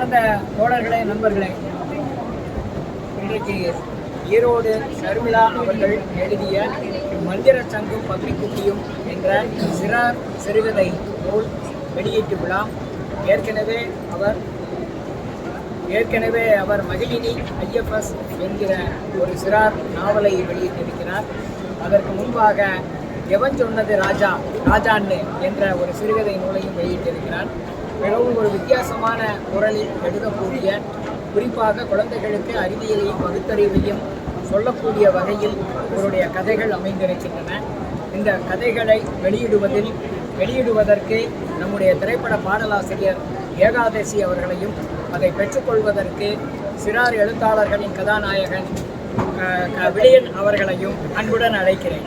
அன்பார்ந்த தோழர்களே நண்பர்களே இன்றைக்கு ஈரோடு ஷர்மிளா அவர்கள் எழுதிய மந்திர சங்கும் பக்திக்குட்டியும் என்ற சிறார் சிறுகதை நூல் வெளியீட்டு விழா. ஏற்கனவே அவர் ஏற்கனவே அவர் மகிழினி ஐஎஃப்எஸ் என்கிற ஒரு சிறார் நாவலை வெளியிட்டிருக்கிறார். அதற்கு முன்பாக எவன் சொன்னது ராஜா ராஜான்னு என்ற ஒரு சிறுகதை நூலையும் வெளியிட்டிருக்கிறார். மிகவும் ஒரு வித்தியாசமான குரலில் எழுதக்கூடிய குறிப்பாக குழந்தைகளுக்கு அறிவியலையும் பகுத்தறிவையும் சொல்லக்கூடிய வகையில் இவருடைய கதைகள் அமைந்திருக்கின்றன. இந்த கதைகளை வெளியிடுவதில் வெளியிடுவதற்கு நம்முடைய திரைப்பட பாடலாசிரியர் ஏகாதசி அவர்களையும் அதை பெற்றுக்கொள்வதற்கு சிறார் எழுத்தாளர்களின் கதாநாயகன் அஹ், அவர்களையும் அன்புடன் அழைக்கிறேன்.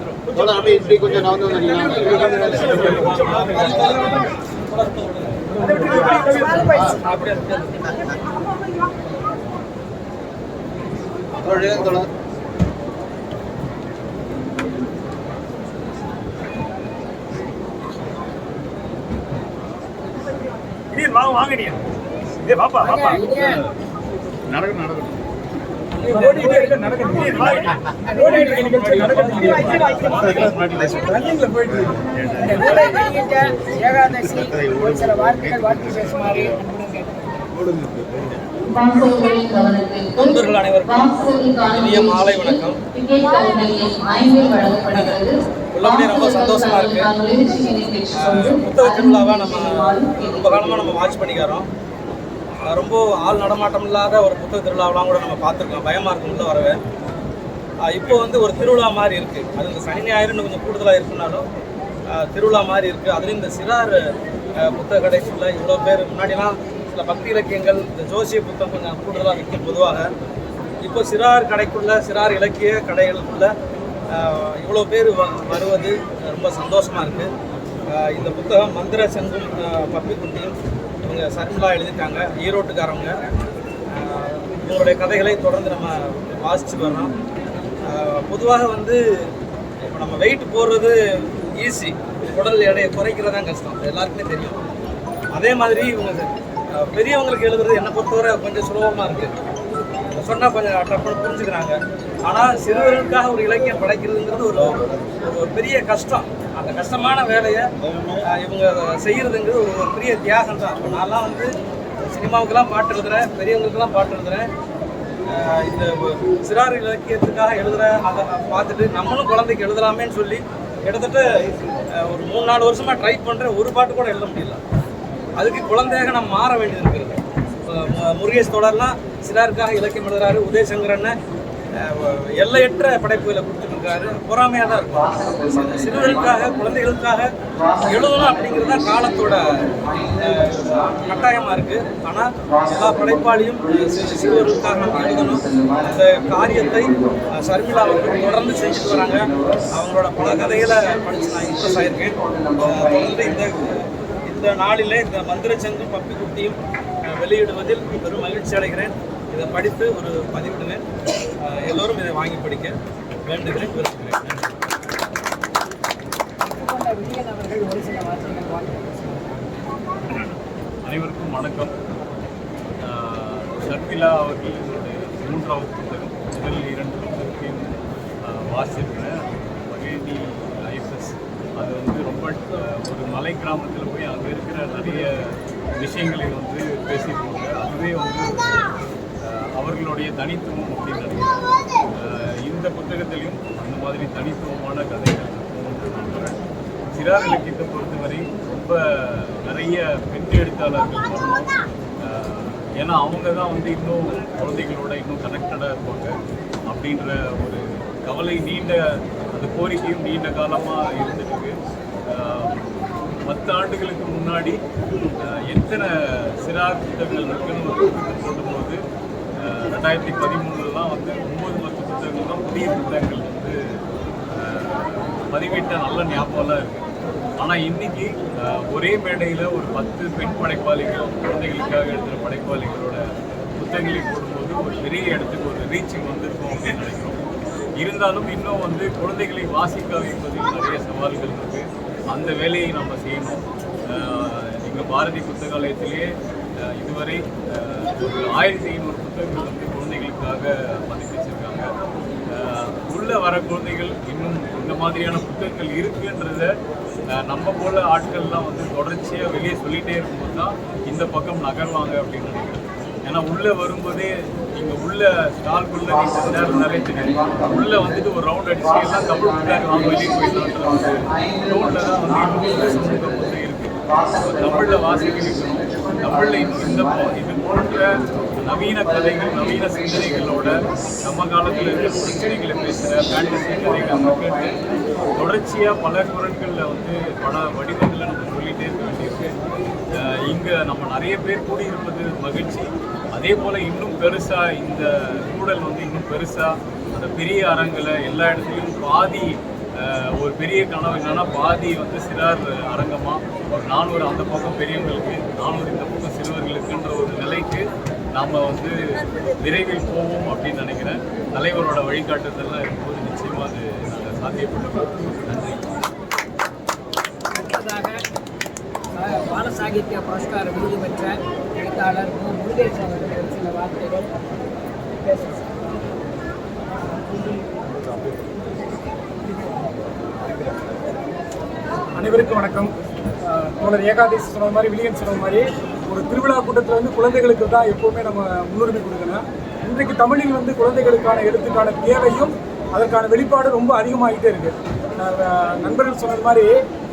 பக்கம் வந்துருங்க, தோழா. தோழா, அப்படியே இப்படி கொஞ்சம் நகர்ந்து வந்தீங்கன்னா தோழா நீர் வாங்க வாங்க நீ பாப்பா பாப்பா. நடக்கும் நடக்கும் நீர் வாங்க இந்த நூலை வெளியிட்ட ஏகாதசி ஒரு சில வார்த்தைகள் வாழ்த்து பேசுமாறு அன்புடன் அனைவருக்கும் மாலை வணக்கம். எல்லாமே ரொம்ப சந்தோஷமா இருக்கு. புத்தக திருவிழாவை நம்ம ரொம்ப காலமாக நம்ம வாட்ச் பண்ணிக்கிறோம் ரொம்ப ஆள் நடமாட்டம் இல்லாத ஒரு புத்தக திருவிழாவெலாம் கூட நம்ம பார்த்துருக்கோம். பயமாக இருக்கும் உள்ள வரவே. இப்போ வந்து ஒரு திருவிழா மாதிரி இருக்குது அது இந்த சனி ஞாயிறுன்னு கொஞ்சம் கூடுதலாக இருக்குனாலும் திருவிழா மாதிரி இருக்குது அதுலேயும் இந்த சிறார் புத்தக கடைக்குள்ள இவ்வளோ பேர் முன்னாடிலாம் சில பக்தி இலக்கியங்கள் இந்த ஜோசிய புத்தகம் கொஞ்சம் கூடுதலாக விற்கும் பொதுவாக. இப்போ சிறார் கடைக்குள்ள சிறார் இலக்கிய கடைகளுக்குள்ள இவ்வளோ பேர் வ- வருவது ரொம்ப சந்தோஷமாக இருக்குது இந்த புத்தகம் மந்திர செங்கும் ஆஹ் பப்பி குட்டியும் இவங்க சர்மிளா எழுதியிருக்காங்க ஈரோட்டுக்காரவங்க. இவங்களுடைய கதைகளை தொடர்ந்து நம்ம வாசித்து வர்றோம். பொதுவாக வந்து இப்போ நம்ம வெயிட் போடுறது ஈஸி உடல் எடையை குறைக்கிறது தான் கஷ்டம். எல்லாருக்குமே தெரியும். அதே மாதிரி இவங்க பெரியவங்களுக்கு எழுதுறது என்னை பொறுத்தவரை கொஞ்சம் சுலபமாக இருக்குது சொன்னால் கொஞ்சம் டப்புன்னு புரிஞ்சுக்கிறாங்க. ஆனால் சிறுவர்களுக்காக ஒரு இலக்கியம் படைக்கிறதுங்கிறது ஒரு ஒரு பெரிய கஷ்டம். அந்த கஷ்டமான வேலையை இவங்க செய்கிறதுங்கிறது ஒரு ஒரு பெரிய தியாகம் தான். இப்போ நான்லாம் வந்து சினிமாவுக்கெல்லாம் பாட்டு எழுதுறேன் பெரியவங்களுக்கெல்லாம் பாட்டு எழுதுறேன். இந்த சிறார் இலக்கியத்துக்காக எழுதுற அதை பார்த்துட்டு நம்மளும் குழந்தைக்கு எழுதலாமேன்னு சொல்லி கிட்டத்தட்ட ஒரு மூணு நாலு வருஷமாக ட்ரை பண்ணுறேன் ஒரு பாட்டு கூட எழுத முடியல. அதுக்கு குழந்தையாக நம்ம மாற வேண்டியது இருக்கிறது முருகேஷ் தொடர்லாம் சிலருக்காக இலக்கியம் எழுதுறாரு உதயசங்கரன்னு எல்லையற்ற படைப்புகளை கொடுத்துருக்காரு பொறாமையாக தான் இருக்கும். சிறுவர்களுக்காக குழந்தைகளுக்காக எழுதணும் அப்படிங்கிறது தான் காலத்தோட கட்டாயமாக இருக்குது ஆனால் எல்லா படைப்பாளியும் சி- சிறுவர்களுக்காக நம்ம எழுதணும். அந்த காரியத்தை சர்மிளா அவர்கள் தொடர்ந்து செஞ்சுட்டு வராங்க. அவங்களோட பல கதைகளை படித்து நான் இம்ப்ரெஸ் ஆகியிருக்கேன் தொடர்ந்து இந்த இந்த நாளில் இந்த மந்திரச்சங்கு பப்பி குட்டியும் வெளியிடுவதில் பெரும் மகிழ்ச்சி அடைகிறேன். இதை படித்து ஒரு பதிவிடுவேன். எல்லோரும் இதை வாங்கி படிக்க வேண்டுகிறேன் விரும்புகிறேன். அவர்கள் அனைவருக்கும் வணக்கம். ஷர்மிளா அவர்களுடைய மூன்றாவது புத்தகம் முதல் இரண்டு புத்தகத்தையும் ஆஹ் வாசிச்சிருக்கிறேன் ஐஎஸ்எஸ் ஐஎஃப்எஸ் அது வந்து ரொம்ப ஒரு மலை கிராமத்தில் போய் அங்கே இருக்கிற நிறைய விஷயங்களை வந்து பேசியிருக்காங்க அதுவே வந்து அவர்களுடைய தனித்துவம் அப்படின்னு நினைக்கிறேன் இந்த புத்தகத்திலையும் அந்த மாதிரி தனித்துவமான கதைகள் சிறார் இலக்கியத்தை பொறுத்தவரை ரொம்ப நிறைய பெண் எழுத்தாளர்கள் ஏன்னா அவங்க தான் வந்து இன்னும் குழந்தைகளோட இன்னும் கனெக்டடாக இருப்பாங்க அப்படின்ற ஒரு கவலை நீண்ட அந்த கோரிக்கையும் நீண்ட காலமாக இருந்துட்டு பத்து ஆண்டுகளுக்கு முன்னாடி எத்தனை சிறார் புத்தகங்கள் இருக்குன்னு ஒரு புத்தகம் போடும்போது ரெண்டாயிரத்தி பதிமூணுலாம் வந்து ஒம்பது பத்து புத்தகங்கள் தான் புதிய புத்தகங்கள் வந்து பதிவிட்ட நல்ல ஞாபகம்லாம் இருக்குது ஆனால் இன்னைக்கு ஒரே மேடையில் ஒரு பத்து பெண் படைப்பாளிகள் குழந்தைகளுக்காக எழுதுகிற படைப்பாளிகளோட புத்தகங்களை போடும்போது ஒரு பெரிய இடத்துக்கு ஒரு ரீச்சிங் வந்திருக்கும் அப்படின்னு நினைக்கிறோம். இருந்தாலும் இன்னும் வந்து குழந்தைகளை வாசிக்க வைப்பதில் நிறைய சவால்கள் இருக்குது அந்த வேலையை நம்ம செய்யணும். எங்கள் பாரதி புத்தகாலயத்திலேயே இதுவரை ஒரு ஆயிரத்தி ஐநூறு புத்தகங்கள் வந்து குழந்தைகளுக்காக பதிவு வச்சுருக்காங்க. உள்ளே வர குழந்தைகள் இன்னும் இந்த மாதிரியான புத்தகங்கள் இருக்குன்றத நம்ம போல ஆட்கள்லாம் வந்து தொடர்ச்சியாக வெளியே சொல்லிகிட்டே இருக்கும்போது தான் இந்த பக்கம் நகர்வாங்க அப்படின்னு ஏன்னா உள்ளே வரும்போதே நீங்கள் உள்ள ஸ்டால்குள்ளே நீங்கள் நேரம் நிறைய உள்ளே வந்துட்டு ஒரு ரவுண்ட் அடிச்சு எல்லாம் தமிழ் புத்தகம் வாங்க வெளியே போயிடலான்ற டோனில் தான் வந்து இன்னும் சமூகம் வந்து இருக்குது தமிழில் வாசிக்கணும் தமிழில் இந்த இது போன்ற நவீன கதைகள் நவீன சிந்தனைகளோட நம்ம காலத்தில் இருக்கிற பிரச்சனைகளை பேசுகிற ஃபேண்டசி கதைகள் தொடர்ச்சியாக பல குரல்களில் வந்து பல வடிவங்களை நம்ம சொல்லிகிட்டே இருக்க வேண்டியிருக்கு. இங்கே நம்ம நிறைய பேர் கூடியிருப்பது மகிழ்ச்சி. அதே போல் இன்னும் பெருசாக இந்த கூடல் வந்து இன்னும் பெருசாக அந்த பெரிய அரங்கில் எல்லா இடத்துலையும் பாதி ஒரு பெரிய கனவு என்னன்னா பாதி வந்து சிறார் அரங்கமாக ஒரு நானூறு அந்த பக்கம் பெரியவங்களுக்கு நானூறு இந்த பக்கம் சிறுவர்களுக்குன்ற ஒரு நிலைக்கு நாம் வந்து விரைவில் போவோம் அப்படின்னு நினைக்கிறேன். தலைவரோட வழிகாட்டுதெல்லாம் இருக்கும்போது நிச்சயமாக அது நாங்கள் சாத்தியப்பட்டோம் நன்றி. பாலசாகித்ய புரஸ்கார விருது பெற்ற எழுத்தாளர் முருகேசன் அவர்கள். சில வார்த்தைகள் அனைவருக்கும் வணக்கம். தோழர் ஏகாதசி சொன்ன மாதிரி வில்லியன் சொன்ன மாதிரி ஒரு திருவிழா கூட்டத்தில் வந்து குழந்தைகளுக்கு தான் எப்போவுமே நம்ம முன்னுரிமை கொடுக்கணும். இன்றைக்கு தமிழில் வந்து குழந்தைகளுக்கான எழுத்துக்கான தேவையும் அதற்கான வெளிப்பாடு ரொம்ப அதிகமாகிட்டே இருக்குது நண்பர்கள் சொன்னது மாதிரி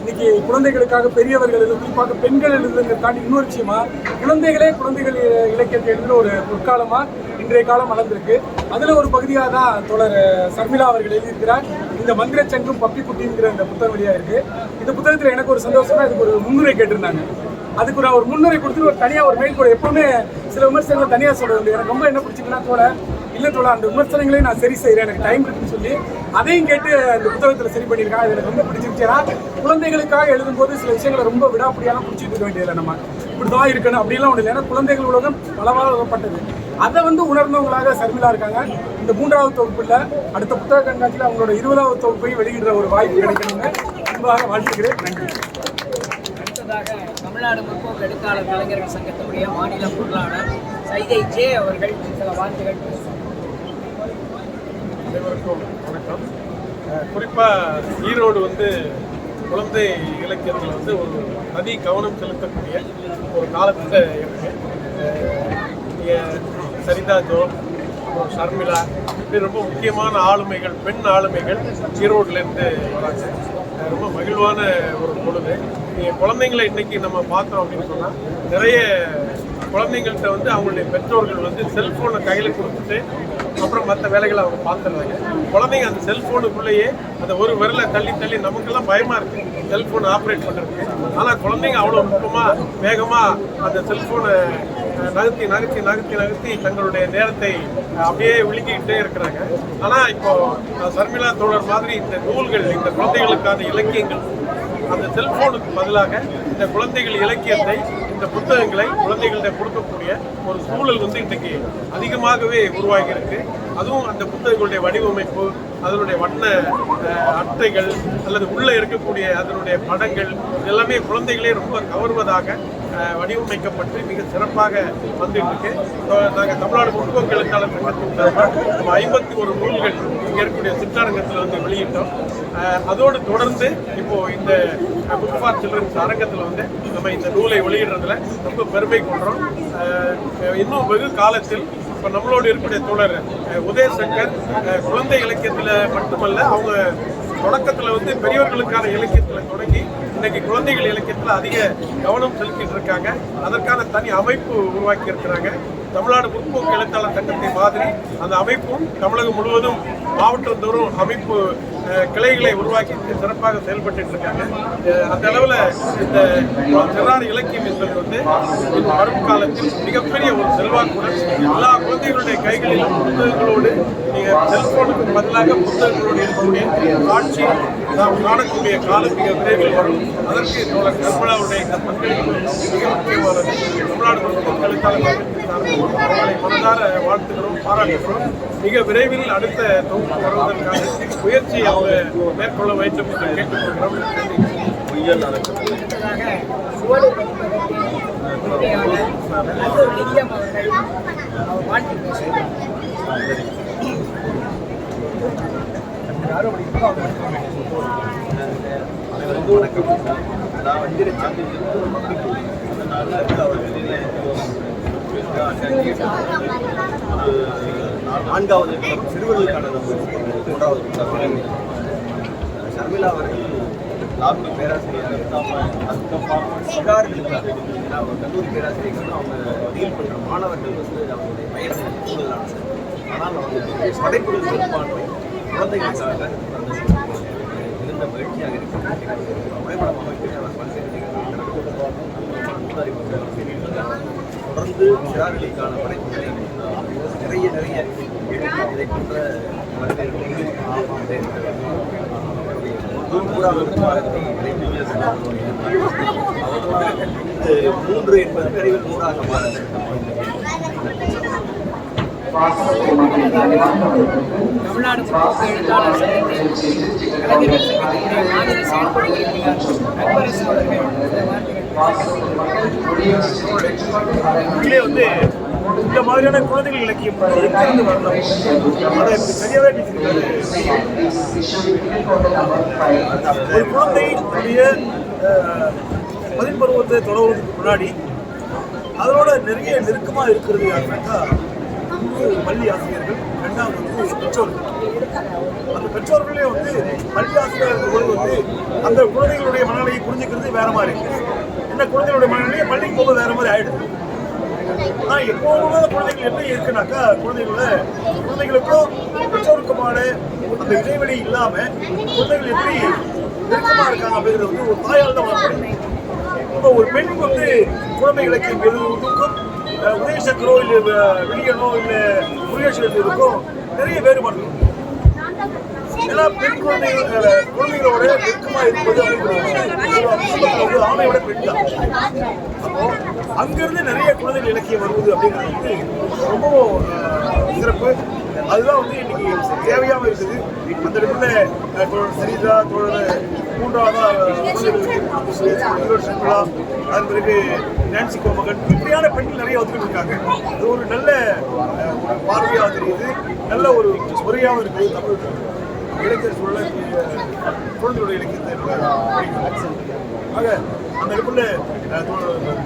இன்னைக்கு குழந்தைகளுக்காக பெரியவர்கள் எழுது குறிப்பாக பெண்கள் எழுதுங்கிறத இன்னொரு விஷயமா குழந்தைகளே குழந்தைகள் இலக்கியத்தை எழுதுகிற ஒரு பொற்காலமா இன்றைய காலம் வளர்ந்திருக்கு. அதுல ஒரு பகுதியாக தான் தொடர் சர்மிளா அவர்கள் எழுதியிருக்கிறார். இந்த மந்திர சங்கும் பப்பி குட்டிங்கிற இந்த புத்தகம் வழியா இருக்கு. இந்த புத்தகத்துல எனக்கு ஒரு சந்தோஷமா இதுக்கு ஒரு முன்னுரை கேட்டிருந்தாங்க. அதுக்கு நான் ஒரு முன்னுரை கொடுத்துட்டு ஒரு தனியா ஒரு மெயில் கூட எப்பவுமே சில விமர்சனங்கள் தனியா சொல்றது எனக்கு ரொம்ப என்ன பிடிச்சிருக்குன்னா தோழ இல்லை தோழா அந்த விமர்சனங்களையும் நான் சரி செய்கிறேன் எனக்கு டைம் இருக்குன்னு சொல்லி அதையும் கேட்டு அந்த புத்தகத்தில் சரி பண்ணியிருக்காங்க. அது எனக்கு ரொம்ப பிடிச்சிருச்சு குழந்தைகளுக்காக குழந்தைகளுக்காக எழுதும்போது சில விஷயங்களை ரொம்ப விடாப்படியாக பிடிச்சிட்டு இருக்க வேண்டியதில்லை நம்ம. இப்படிதான் இருக்கணும். அப்படிலாம் ஒன்றும் இல்லை. ஏன்னா குழந்தைகள் உலகம் பலவாகப்பட்டது அதை வந்து உணர்ந்தவங்களாக சர்மிளா இருக்காங்க. இந்த மூன்றாவது தொகுப்பில் அடுத்த புத்தக கண்காட்சியில் அவங்களோட இருபதாவது தொகுப்பை வெளியிடுற ஒரு வாய்ப்பு கிடைக்கணுங்க அன்பாக வாழ்த்துக்கிறேன் நன்றி. அடுத்ததாக தமிழ்நாடு முற்போக்கு எழுத்தாளர் கலைஞர்கள் சங்கத்தினுடைய மாநில பொருளாளர் சைதை ஜே அவர்கள் சில வார்த்தைகள் அனைவருக்கும் வணக்கம் குறிப்பாக ஈரோடு வந்து குழந்தை இலக்கியத்தில் வந்து ஒரு தனி கவனம் செலுத்தக்கூடிய ஒரு காலத்தில் இருக்கு. சரிதா ஜோ ஷர்மிளா இப்படி ரொம்ப முக்கியமான ஆளுமைகள் பெண் ஆளுமைகள் ஈரோட்லேருந்து வராங்க. ரொம்ப மகிழ்வான ஒரு பொழுது. இங்க குழந்தைங்களை இன்னைக்கு நம்ம பார்த்தோம் அப்படின்னு சொன்னால் நிறைய குழந்தைங்கள்ட்ட வந்து அவங்களுடைய பெற்றோர்கள் வந்து செல்ஃபோனை கையில் கொடுத்துட்டு அப்புறம் மற்ற வேலைகளை அவங்க பார்த்துறாங்க குழந்தைங்க அந்த செல்ஃபோனுக்குள்ளேயே அந்த ஒரு விரலை தள்ளி தள்ளி நமக்கெல்லாம் பயமாக இருக்குது செல்ஃபோன் ஆப்ரேட் பண்ணுறதுக்கு ஆனால் குழந்தைங்க அவ்வளோ நுட்பமாக வேகமாக அந்த செல்ஃபோனை நகர்த்தி நகர்த்தி நகர்த்தி நகர்த்தி தங்களுடைய நேரத்தை அப்படியே விழுங்கிக்கிட்டே இருக்கிறாங்க. ஆனால் இப்போ சர்மிளா தோழர் மாதிரி இந்த நூல்கள் இந்த குழந்தைகளுக்கான இலக்கியங்கள் அந்த செல்போனுக்கு பதிலாக இந்த குழந்தைகள் இலக்கியத்தை இந்த புத்தகங்களை குழந்தைகள்கிட்ட கொடுக்கக்கூடிய ஒரு சூழல் வந்து இன்றைக்கு அதிகமாகவே உருவாகி இருக்கு அதுவும் அந்த புத்தகங்களுடைய வடிவமைப்பு அதனுடைய வண்ண அட்டைகள் அல்லது உள்ளே இருக்கக்கூடிய அதனுடைய படங்கள் எல்லாமே குழந்தைகளே ரொம்ப கவர்வதாக வடிவமைக்கப்பட்டு மிக சிறப்பாக வந்துட்டு இருக்கு. நாங்கள் தமிழ்நாடு முற்போக்கு எழுத்தாளர் சங்கத்தின் சார்பாக நம்ம ஐம்பத்தி ஒரு நூல்கள் இங்கே இருக்கக்கூடிய சிற்றரங்கத்தில் வந்து வெளியிட்டோம். அதோடு தொடர்ந்து இப்போ இந்த புக் ஃபார் சில்ட்ரன்ஸ் அரங்கத்தில் வந்து நம்ம இந்த நூலை வெளியிடுறதுல ரொம்ப பெருமை கொள்கிறோம் இன்னும் வெகு காலத்தில் இப்போ நம்மளோடு இருக்கக்கூடிய தோழர் உதயசங்கர் குழந்தை இலக்கியத்தில் மட்டுமல்ல அவங்க தொடக்கத்தில் வந்து பெரியவர்களுக்கான இலக்கியத்தில் தொடங்கி இன்னைக்கு குழந்தைகள் இலக்கியத்தில் அதிக கவனம் செலுத்திட்டு இருக்காங்க. அதற்கான தனி அமைப்பு உருவாக்கி இருக்கிறாங்க. தமிழ்நாடு முற்போக்கு எழுத்தாளர் சங்கத்தை மாதிரி அந்த அமைப்பும் தமிழகம் முழுவதும் மாவட்டம் தோறும் அமைப்பு கிளைகளை உருவாக்கி சிறப்பாக செயல்பட்டு இருக்காங்க. அந்த அளவில் இந்த சிறார் இலக்கியம் என்பது வந்து வரும் காலத்தில் மிகப்பெரிய ஒரு செல்வாக்குடன் எல்லா குழந்தைகளுடைய கைகளிலும் புத்தகங்களோடு நீங்கள் செல்போனுக்கு பதிலாக புத்தகங்களோடு இருக்கக்கூடிய காட்சி நாம் காணக்கூடிய காலம் மிக விரைவில் வரும். அதற்கு தோழர் கர்மலாவுடைய இந்த பங்களிப்பு மிக முக்கியமானது. தமிழ்நாடு முற்போக்கு எழுத்தாளர் அவர்களை மனதார வாழ்த்துகிறோம் பாராட்டுகிறோம் மிக விரைவில் அடுத்த தொகுப்பு வருவதற்கான முயற்சியை அவங்க மேற்கொள்ள முயற்சி கேட்டுக்கொள்கிறோம். அனைவருக்கும் வணக்கம். நான் வந்து நான்காவது சிறுவர்களுக்கான மூன்றாவது ஷர்மிளா அவர்கள் லாபி பேராசிரியர் அஸ்தாமா அஸ்தபா ஏன்னா அவங்க கல்லூரி பேராசிரியர்கள் அவங்க டீல் பண்ணுற மாணவர்கள் வந்து அவங்களுடைய வயது கூடுதலானது ஆனால் அவங்க படைப்புகள் பெரும்பான்மை குழந்தைகளுக்காக இருந்த மகிழ்ச்சியாக இருக்கிறது. வரைபடம் அமைப்பில் அவர் பல்வேறு நிகழ்வுகள் தொடர்ந்து சிறார்களுக்கான படைப்புகளை நிறைய நிறைய இதை போன்ற மூன்று என்பது விரைவில் நூறாக தமிழ்நாடு எழுத்தாளர் சங்கத்தின் கலைஞர்கள் அவர்கள் உண்மையிலே வந்து இந்த மாதிரியான குழந்தைகள் இலக்கியம் எங்கிருந்து வரணும் அதை எனக்கு சரியாவே பேசியிருக்காரு. ஒரு குழந்தை தன்னுடைய பதின்பருவத்தை தொடர்வதற்கு முன்னாடி அதனோட நிறைய நெருக்கமாக இருக்கிறது யாருனாக்கா பள்ளி ஆசிரியர்கள். ரெண்டாவது வந்து பெற்றோர்கள். அந்த பெற்றோர்களே வந்து பள்ளி ஆசிரியர் வந்து அந்த குழந்தைகளுடைய மனநிலையை புரிஞ்சுக்கிறது வேற மாதிரி இருக்கு. அந்த குழந்தைகளுடைய மனநிலையை பள்ளிக்கு போக வேற மாதிரி ஆயிடுது. ஆனால் எப்போதும் குழந்தைகள் எப்படி இருக்குனாக்கா குழந்தைகளோட குழந்தைகளுக்கும் பெற்றோருக்குமான அந்த இடைவெளி இல்லாம குழந்தைகள் எப்படி நெருக்கமா இருக்காங்க அப்படிங்கிறது வந்து ஒரு தாயால் தான் வர இப்போ ஒரு பெண் வந்து குழந்தைகளுக்கு எதுவும் எழுதுவதற்கும் அஹ், இல்லை வெளியனோ இல்லை முருகேஷ் எழுதுவதற்கும் நிறைய வேறுபாடு ஏன்னா பெண் குழந்தைகள் குழந்தைகளோட நெருக்கமா இருப்பது அப்படிங்கிறது ஒரு ஆணையோட பெண் தான். அப்போ அங்கிருந்து நிறைய குழந்தைகள் இலக்கியம் வருவது அப்படிங்கிறது வந்து ரொம்ப சிறப்பு. அதுதான் வந்து இன்னைக்கு தேவையாக இருக்குது. அந்த இடத்துல சரிதா தோழர் மூன்றாவதா ஷர்மிளா அதன் பிறகு நான்சி கோமகன் இப்படியான பெண்கள் நிறைய வந்துட்டு இருக்காங்க. அது ஒரு நல்ல பார்வையாக தெரியுது. நல்ல ஒரு முறையாகவும் இருக்குது தமிழ். இளைஞர் சொல்ல குழந்தைகளுடைய இலக்கியத்தை ஆக அந்த இடத்துல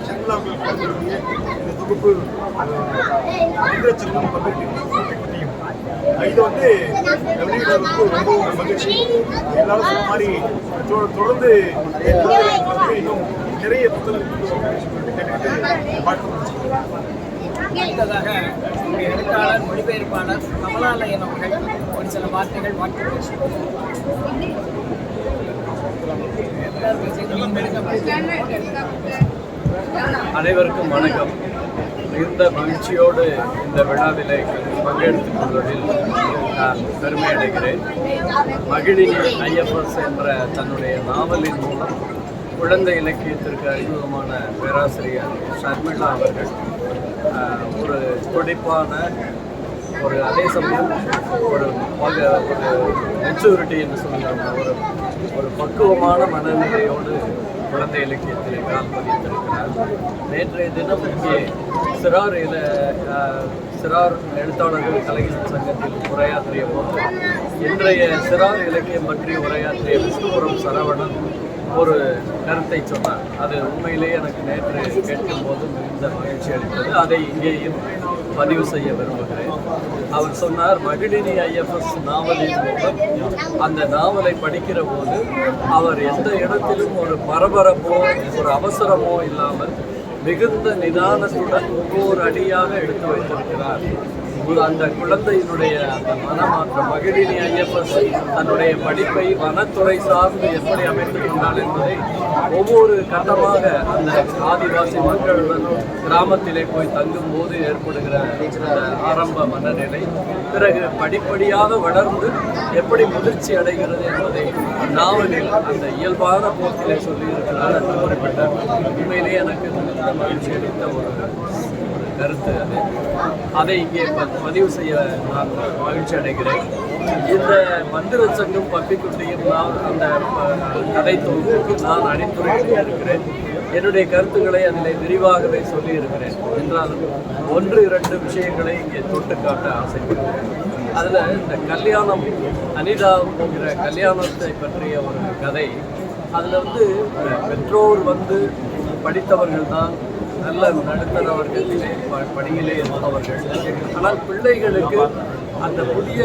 செல்லாமல் இந்த தொகுப்பு இந்திரச்செல்வம் பத்திரிகையும் இது வந்து வெளியிட வந்து ரொம்ப மகிழ்ச்சி. எல்லாரும் சொன்ன மாதிரி தொடர்ந்து இன்னும் நிறைய புத்தகங்கள் பார்க்க அடுத்ததாக நம்முடைய எழுத்தாளர் மொழிபெயர்ப்பாளர் கமலாலயன் அவர்கள் ஒரு சில வார்த்தைகள் வாழ்த்து அனைவருக்கும் வணக்கம். மிகுந்த மகிழ்ச்சியோடு இந்த விழாவிலே பங்கெடுத்துக் கொள்வதில் நான் பெருமை அடைகிறேன். மகிழினி ஐஎஃப்எஸ் என்ற தன்னுடைய நாவலின் மூலம் குழந்தை இலக்கியத்திற்கு அறிமுகமான பேராசிரியர் ஷர்மிளா அவர்கள் ஒரு துடிப்பான ஒரு அதே சமயம் ஒரு பக ஒரு மெச்சூரிட்டி என்று சொல்லுகிறோம் ஒரு ஒரு பக்குவமான மனநிலையோடு குழந்தை இலக்கியத்தில் கால் பதித்திருக்கிறார். நேற்றைய தினம் இங்கே சிறார் இல சிறார் எழுத்தாளர்கள் கலைஞர் சங்கத்தில் உரையாற்றிய போது இன்றைய சிறார் இலக்கியம் பற்றி உரையாற்றிய விஷ்ணுபுரம் சரவணன் ஒரு கருத்தை சொன்னார். அது உண்மையிலேயே எனக்கு நேற்று கேட்கும் போது மிகுந்த மகிழ்ச்சி அளித்தது அதை இங்கேயும் பதிவு செய்ய விரும்புகிறேன். அவர் சொன்னார் மகிழினி ஐஎஃப்எஸ் நாவலின் மூலம் அந்த நாவலை படிக்கிற போது அவர் எந்த இடத்திலும் ஒரு பரபரப்போ ஒரு அவசரமோ இல்லாமல் மிகுந்த நிதானத்துடன் ஒவ்வொரு அடியாக எடுத்து வைத்திருக்கிறார். அந்த குழந்தையினுடைய அந்த மனமாற்றம் மகிழினி ஐஎஃப்எஸ் தன்னுடைய படிப்பை வனத்துறை சார்ந்து எப்படி அமைத்துக் கொண்டாள் என்பதை ஒவ்வொரு கட்டமாக அந்த ஆதிவாசி மக்களுடன் கிராமத்திலே போய் தங்கும் போது ஏற்படுகிற அந்த ஆரம்ப மனநிலை பிறகு படிப்படியாக வளர்ந்து எப்படி முதிர்ச்சி அடைகிறது என்பதை நாவலில் அந்த இயல்பான போக்கிலே சொல்லியிருக்கிறார் என்று குறிப்பிட்டார் உண்மையிலேயே எனக்கு மிகுந்த மகிழ்ச்சி அளித்த ஒரு கருத்து அது. அதை இங்கே பதிவு செய்ய நான் மகிழ்ச்சி அடைகிறேன். இந்த மந்திர சங்கம் பப்பிக்குட்டியும் நான் அந்த கதை தொகுப்புக்கு நான் அணிந்துரைத்து இருக்கிறேன். என்னுடைய கருத்துக்களை அதில் விரிவாகவே சொல்லி இருக்கிறேன் என்றாலும் ஒன்று இரண்டு விஷயங்களை இங்கே தொட்டு காட்ட ஆசைப்படுகிறேன். அதில் இந்த கல்யாணம் அனிதா என்கிற கல்யாணத்தை பற்றிய ஒரு கதை. அதில் வந்து பெற்றோர் வந்து படித்தவர்கள் தான் நல்ல நடுத்தரவர்களிலே ப- பணியிலே இருப்பவர்கள். ஆனால் பிள்ளைகளுக்கு அந்த புதிய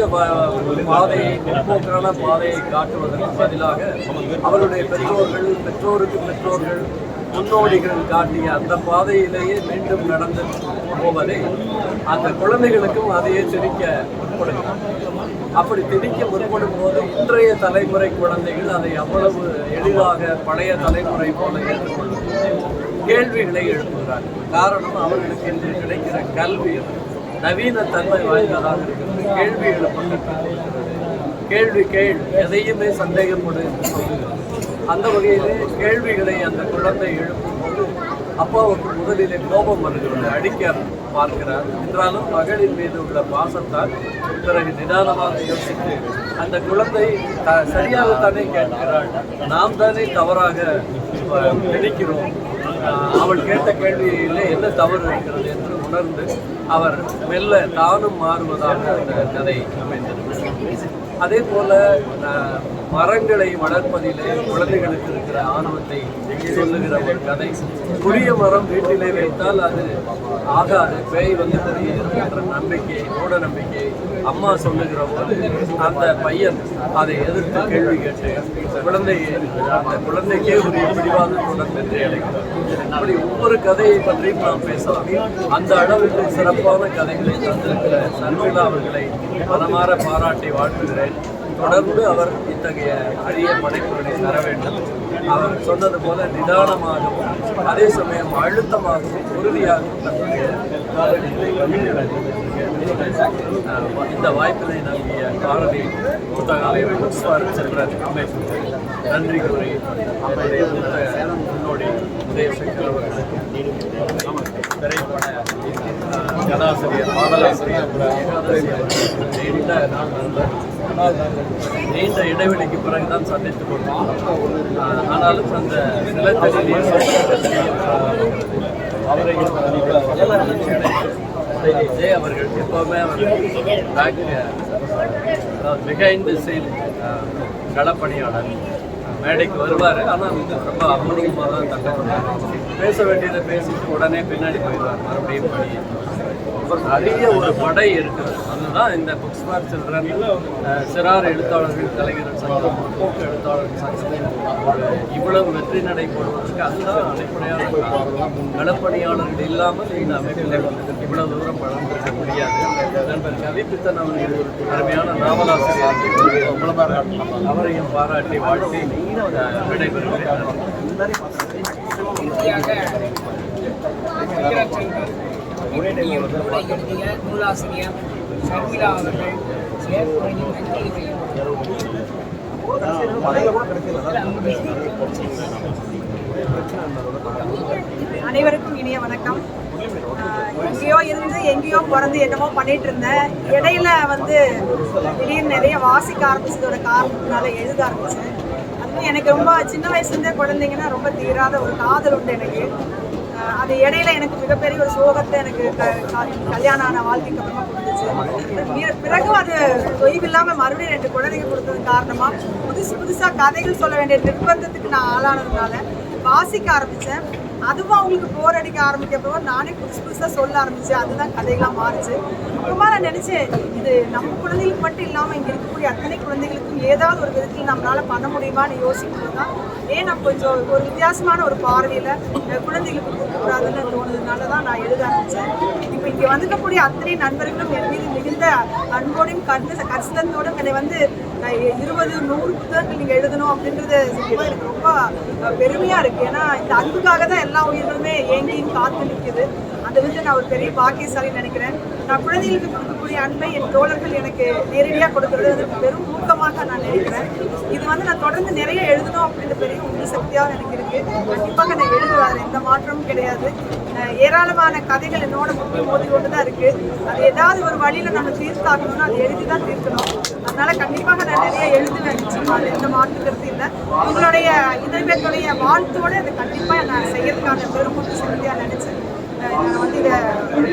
பாதையை முற்போக்கான பாதையை காட்டுவதற்கு பதிலாக அவருடைய பெற்றோர்கள் பெற்றோருக்கு பெற்றோர்கள் முன்னோடிகள் காட்டிய அந்த பாதையிலேயே மீண்டும் நடந்து போவதை அந்த குழந்தைகளுக்கும் அதையே திணிக்க முற்படுகிறார் அப்படி திணிக்க முற்படும் போது இன்றைய தலைமுறை குழந்தைகள் அதை அவ்வளவு எளிதாக பழைய தலைமுறை போல ஏற்றுக்கொள்ளும். கேள்விகளை எழுப்புகிறார்கள் காரணம் அவர்களுக்கு இன்று கிடைக்கிற கல்வி நவீன தன்மை வாய்ந்ததாக இருக்கிறது. கேள்வி எழுப்பப்பட்டிருக்கிறது கேள்வி கேள். எதையுமே சந்தேகப்படு என்று அந்த வகையிலே கேள்விகளை அந்த குழந்தை எழுப்பும்போது அப்பாவுக்கு முதலிலே கோபம் வருகிறது. அடிக்க பார்க்கிறார். என்றாலும் மகளின் மீது உள்ள பாசத்தால் பிறகு நிதானமாக யோசித்து அந்த குழந்தை சரியாகத்தானே கேட்கிறாள். நாம் தானே தவறாக நினைக்கிறோம். அவள் கேட்ட கேள்வியிலே என்ன தவறு இருக்கிறது என்று உணர்ந்து அவர் மெல்ல தானும் மாறுவதாக அந்த கதை அமைந்திருக்கிறது அதே போல மரங்களை வளர்ப்பதிலே குழந்தைகளுக்கு இருக்கிற ஆர்வத்தை சொல்லுகிற ஒரு கதை. புளிய மரம் வீட்டிலே வைத்தால் அது ஆகாது பேய் வந்து குடியேறும் என்ற நம்பிக்கை மூட நம்பிக்கை அம்மா சொல்லுகிற போது அந்த பையன் அதை எதிர்த்து கேள்வி கேட்டு குழந்தையை அந்த குழந்தைக்கே உரிய பிடிவாதத்துடன் வெற்றி அடைகிறார் இப்படி ஒவ்வொரு கதையை பற்றியும் நாம் பேசலாம். அந்த அளவுக்கு சிறப்பான கதைகளை தந்திருக்கிற சர்மிளா அவர்களை மனமாற பாராட்டி வாழ்த்துகிறேன். தொடர்ந்து அவர் இத்தகைய அரிய படைப்புகளை தர வேண்டும். அவர் சொன்னது போல நிதானமாகவும் அதே சமயம் அழுத்தமாகவும் உறுதியாகவும் தன்னுடைய இந்த வாய்ப்பினை நல்கிய பாரதி புத்தகாலயம் புஷ்பார் செல்வன் அமைப்பு நன்றி கூறி அவருடைய புத்தக முன்னோடி உதயசங்கர் அவர்களுக்கு திரைப்பட கதாசிரியர் பாடலாசிரியர் ஏகாதசி நீண்ட நாள் நீண்ட இடைவெளிக்கு பிறகுதான் சந்தித்துக் கொண்டோம் ஆனாலும் அந்த நிலத்தடி அவரையும் விஜய் அவர்கள் எப்பவுமே அவர் பேக் அதாவது பிஹைண்ட் களப்பணியாளர். மேடைக்கு வருவார். ஆனால் வந்து ரொம்ப அபூர்வமாக தான் தக்க பேச வேண்டியதை பேசிட்டு உடனே பின்னாடி போயிடுவார். மறுபடியும் பணி நிறைய ஒரு படை இருக்குது அதுதான் இந்த புக்ஸ் ஃபார் சில்ட்ரன் சிறார் எழுத்தாளர்கள் கலைஞர் சங்கம் முற்போக்கு எழுத்தாளர்கள் சங்கம் ஒரு இவ்வளவு வெற்றி நடை போடுவதற்கு அதுதான் அடிப்படையான காரணம். களப்பணியாளர்கள் இல்லாமல் இந்த அமைப்பில் இவ்வளவு தூரம் வளர்ந்திருக்க முடியாது. நண்பர் கவிப்பித்தன் அவர்கள் அருமையான நாவலாசிரியர் அவரையும் பாராட்டி வாழ்த்தி விடைபெறுகிறேன். எழுதிய நூலாசிரியர் ஷர்மிளா அவர்கள் நன்றியையும் அனைவருக்கும் இனிய வணக்கம். எங்கேயோ இருந்து எங்கேயோ பிறந்து என்னமோ பண்ணிட்டு இருந்தேன். இடையில வந்து திடீர்னு நிறைய வாசிக்க ஆரம்பிச்சதோட காரணத்தினால எழுத ஆரம்பிச்சேன். அதுவும் எனக்கு ரொம்ப சின்ன வயசுலேருந்தே குழந்தைங்கன்னா ரொம்ப தீராத ஒரு காதல் உண்டு எனக்கு. அது இடையில எனக்கு மிகப்பெரிய ஒரு சோகத்தை எனக்கு க- கல்யாணம் ஆன வாழ்க்கைக்கு அப்புறமா கொடுத்துச்சு. பிறகு அது தொய்வில்லாம மறுபடியும் ரெண்டு குழந்தைங்க கொடுத்தது காரணமா புதுசு புதுசா கதைகள் சொல்ல வேண்டிய நிர்பந்தத்துக்கு நான் ஆளானதுனால வாசிக்க ஆரம்பிச்சேன். அதுவும் அவங்களுக்கு போர் அடிக்க ஆரம்பிக்கப்போ நானே புதுசு புதுசாக சொல்ல ஆரம்பித்தேன் அதுதான் கதைகளாக மாறுச்சு. அப்புறமா நான் நினச்சேன் இது நம்ம குழந்தைகளுக்கு மட்டும் இல்லாமல் இங்கே இருக்கக்கூடிய அத்தனை குழந்தைகளுக்கும் ஏதாவது ஒரு விதத்தில் நம்மளால் பண்ண முடியுமான்னு யோசிக்கும்போது தான் ஏன் நான் கொஞ்சம் ஒரு வித்தியாசமான ஒரு பார்வையில் குழந்தைகளுக்கு கொடுக்கக்கூடாதுன்னு தோணுதுனால தான் நான் எழுத ஆரம்பித்தேன் இப்போ இங்கே வந்துக்கக்கூடிய அத்தனை நண்பர்களும் என் மீது மிகுந்த அன்போடையும் கண்ணு கரிசனத்தோடும் என்னை வந்து நான் இருபது நூறு புத்தகங்கள் நீங்கள் எழுதணும் அப்படின்றது சொல்லும்போது எனக்கு ரொம்ப அஹ், பெருமையா இருக்கு. ஏன்னா இந்த அன்புக்காக தான் எல்லா உயிர்களுமே ஏங்கியும் காத்து நிற்குது. அதை வந்து நான் ஒரு பெரிய பாக்கியசாலி நினைக்கிறேன். நான் குழந்தைகளுக்கு அன்பை என் தோழர்கள் எனக்கு நேரடியாக கொடுக்கறது. அது பெரும் ஊக்கமாக நான் நினைக்கிறேன். இது வந்து நான் தொடர்ந்து நிறைய எழுதணும் அப்படின்ற பெரிய உந்து சக்தியாக எனக்கு இருக்கு. கண்டிப்பாக நான் எழுதுவேன். எந்த மாற்றமும் கிடையாது. ஏராளமான கதைகள் என்னோட முக்கிய மோதி கொண்டு தான் இருக்கு. அது ஏதாவது ஒரு வழியில நம்ம தீர்த்தாக்கணும்னா அதை எழுதி தான் தீர்க்கணும். அதனால கண்டிப்பாக நான் நிறைய எழுதுவேன். நிச்சயமாக எந்த மாற்றுக்கிறது இல்லை. உங்களுடைய இதயத்துடைய வாழ்த்தோடு அதை கண்டிப்பாக நான் செய்யறதுக்கான பெரும் சக்தியாக நினைச்சேன். நான் வந்து இதை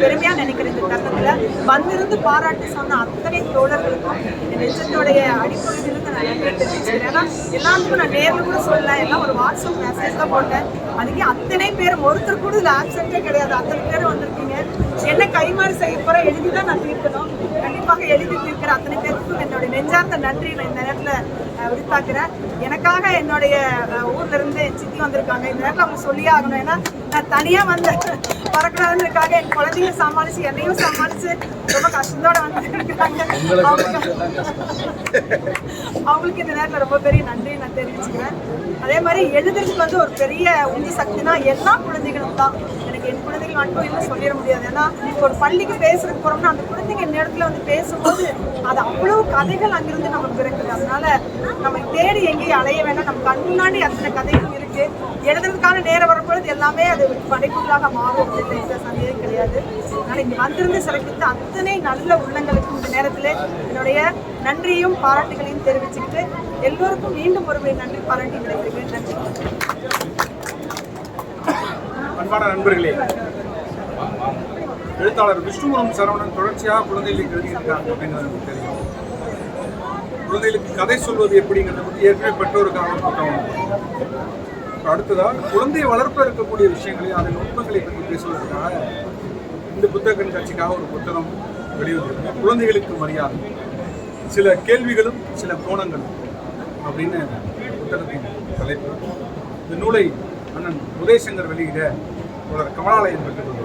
பெருமையாக நினைக்கிறேன் இந்த தருணத்தில். வந்திருந்து பாராட்டு சொன்ன அத்தனை தோழர்களுக்கும் இந்த நெச்சத்தோடைய அடிப்பகுதியிலிருந்து நான் நன்றி தெரிவிச்சுக்கிறேன். ஏன்னா எல்லாருக்கும் நான் நேரில் கூட சொல்லல எல்லாம் ஒரு வாட்ஸ்அப் மெசேஜ் தான் போட்டேன். அதுக்கே அத்தனை பேர் ஒருத்தர் கூட இதில் ஆப்சென்ட்டே கிடையாது. அத்தனை பேர் வந்திருக்கீங்க. என்ன கைமாறு செய்ய போகிற எழுதி தான் நான் தீர்க்கணும். கண்டிப்பாக எழுதி தீர்க்கிற அத்தனை பேருக்கும் என்னுடைய நெஞ்சார்ந்த நன்றி நான் இந்த நேரத்தில் விருத்தாக்குறேன் எனக்காக என்னுடைய ஊர்ல இருந்து சித்தி வந்திருக்காங்க. இந்த நேரத்தில் அவங்க சொல்லியே ஆகணும். ஏன்னா நான் தனியாக வந்து வரக்கூடாதுன்றதுக்காக என் குழந்தைங்க சமாளிச்சு என்னையும் சமாளிச்சு ரொம்ப கஷ்டத்தோட வந்து இருக்காங்க அவங்களுக்கு இந்த நேரத்தில் ரொம்ப பெரிய நன்றி நான் தெரிவிச்சுக்கிறேன். அதே மாதிரி எழுதுறதுக்கு வந்து ஒரு பெரிய உண்டி சக்தினா எல்லா குழந்தைகளும் தான். எனக்கு என் குழந்தைகள் மட்டும் இல்லை சொல்லிட முடியாது. ஏன்னா ஒரு பள்ளிக்கு பேசுறதுக்கு போறோம்னா அந்த குழந்தைங்க இந்த இடத்துல வந்து பேசும்போது அது அவ்வளவு கதைகள் அங்கிருந்து நமக்கு இருக்குது அதனால நம்ம தேடி எங்கேயும் அலைய வேண்டாம். நம்ம கண் முன்னாடி அத்தனை கதைகள் இருக்கு. எழுதுறதுக்கான நேரம் வரும்பொழுது எல்லாமே அது படைப்புகளாக மாறும். அப்படின்னு எந்த சந்தேகம் கிடையாது. அதனால இங்க வந்திருந்து சிறப்பித்த அத்தனை நல்ல உள்ளங்களுக்கு இந்த நேரத்தில் என்னுடைய நன்றியும் பாராட்டுகளையும் தெரிவிச்சுக்கிட்டு எல்லோருக்கும் மீண்டும் ஒரு நன்றி பாராட்டி விடைபெறுகிறேன். நன்றி. அன்பான நண்பர்களே எழுத்தாளர் விஷ்ணுபுரம் சரவணன் தொடர்ச்சியாக குழந்தைகளுக்கு எழுதியிருக்காங்க அப்படிங்கிறது நமக்கு தெரியும். குழந்தைகளுக்கு கதை சொல்வது எப்படிங்கிறத பற்றி ஏற்கனவே பெற்றோருக்கான புத்தகம் அடுத்ததாக குழந்தையை குழந்தை இருக்கக்கூடிய விஷயங்களை அதன் நுட்பங்களை பற்றி பேசுவதற்காக இந்த புத்தக கண்காட்சிக்காக ஒரு புத்தகம் வெளிவந்திருக்கு. குழந்தைகளுக்கு மரியாதை. சில கேள்விகளும் சில கோணங்களும் அப்படின்னு புத்தகத்தின் தலைப்பு. இந்த நூலை அண்ணன் உதயசங்கர் வெளியிட தொடர் கமலாலயம் பெற்றுக்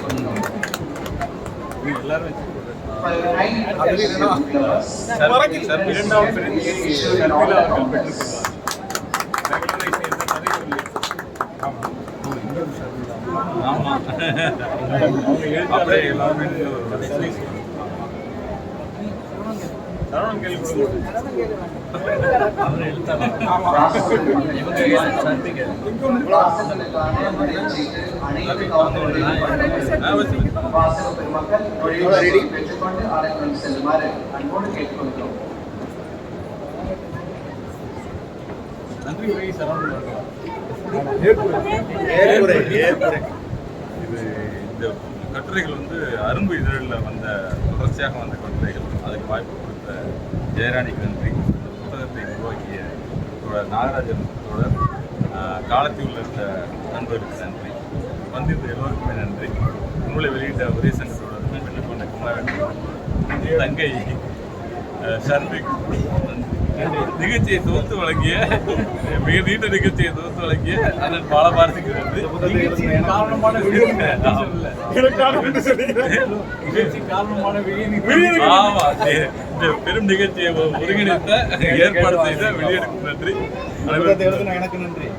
எல்லாரும் இரண்டாவது அவர்கள் பெற்றுக்கொள்வார் ரெகுலரைஸ் என்ற கதை சொல்லி ஆமா. அப்படியே எல்லாருமே சரவணன் கேள்வி அவர் எழுத்தாளர் நன்றி உரை சரவணன் இது இந்த கட்டுரைகள் வந்து அரும்பு இதழில் வந்த தொடர்ச்சியாக வந்த கட்டுரைகள். அதுக்கு வாய்ப்பு கொடுத்த ஜெயராணிக்கு இந்த புத்தகத்தை உருவாக்கிய தொடர் நாகராஜன் தொடர் ஆஹ், காலத்தில் இருந்த நண்பருக்கு நன்றி. வந்திருந்த எல்லோருக்குமே நன்றி. நூலை வெளியிட்ட ஒரே சங்க தோழருக்கும் பெற்றுக்கொண்ட குமாரன் தங்கை ஆஹ், நன்றி நிகழ்ச்சியை தொகுத்து வழங்கிய மிக நீண்ட நிகழ்ச்சியை தொகுத்து வழங்கிய அண்ணன் பாலபாரதிக்கு நன்றி காரணமான ஆமா. இந்த பெரும் நிகழ்ச்சியை ஒருங்கிணைத்த ஏற்பாடு செய்த வெளியெடுக்கும் நன்றி. எனக்கு நன்றி.